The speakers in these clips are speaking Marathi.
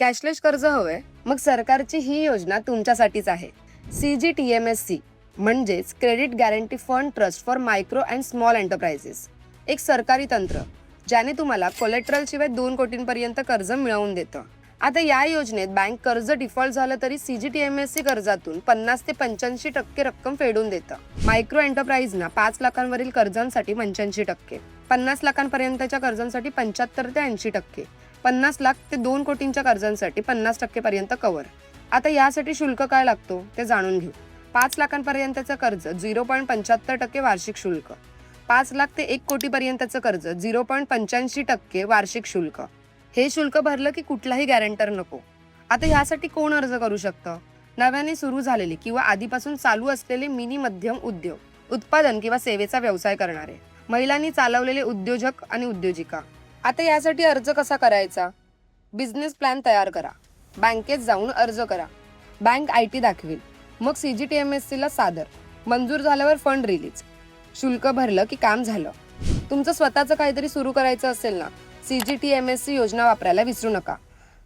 कॅशलेस कर्ज हवंय मग सरकारची ही योजना तुमच्यासाठीच आहे. C G T M S C म्हणजेच credit guarantee fund trust for micro and small enterprises. एक सरकारी तंत्र ज्याने तुम्हाला कोलेट्रल शिवाय दोन कोटींपर्यंत कर्ज मिळवून देतं. आता या योजनेत बँक कर्ज डिफॉल्ट झालं तरी C G T M S C कर्जातून पन्नास ते पंच्याऐंशी टक्के रक्कम फेडून देतं. मायक्रो एंटरप्राइजना पाच लाखांवरील कर्जांसाठी पंच्याऐंशी टक्के पन्नास लाखांपर्यंतच्या कर्जांसाठी पंच्याहत्तर ते ऐंशी टक्के. पन्नास लाख ते दोन कोटींच्या कर्जांसाठी पन्नास टक्केपर्यंत कव्हर. आता यासाठी शुल्क काय लागतो ते जाणून घेऊ. पाच लाखांपर्यंतचं कर्ज झिरो पॉईंट पंच्याहत्तर टक्के वार्षिक शुल्क. पाच लाख ते एक कोटीपर्यंतचं कर्ज झिरो पॉईंट पंच्याऐंशी टक्के वार्षिक शुल्क. हे शुल्क भरलं की कुठलाही गॅरंटर नको. आता ह्यासाठी कोण अर्ज करू शकतं? नव्याने सुरू झालेले किंवा आधीपासून चालू असलेले मिनी मध्यम उद्योग उत्पादन किंवा सेवेचा व्यवसाय करणारे महिलांनी चालवलेले उद्योजक आणि उद्योजिका. आता यासाठी अर्ज कसा करायचा? बिझनेस प्लॅन तयार करा. बँकेत जाऊन अर्ज करा. बँक आय टी दाखवेल. मग C G T M S सीला सादर. मंजूर झाल्यावर फंड रिलीज शुल्क भरलं की काम झालं. तुमचं स्वतःचं काहीतरी सुरू करायचं असेल ना C G T M S C योजना वापरायला विसरू नका.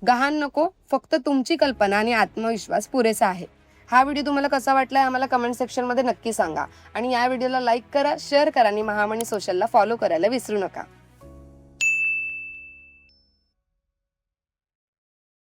गहाण नको फक्त तुमची कल्पना आणि आत्मविश्वास पुरेसा आहे. हा व्हिडिओ तुम्हाला कसा वाटला आहे आम्हाला कमेंट सेक्शनमध्ये नक्की सांगा. आणि या व्हिडिओला लाईक करा शेअर करा आणि महामणी सोशलला फॉलो करायला विसरू नका.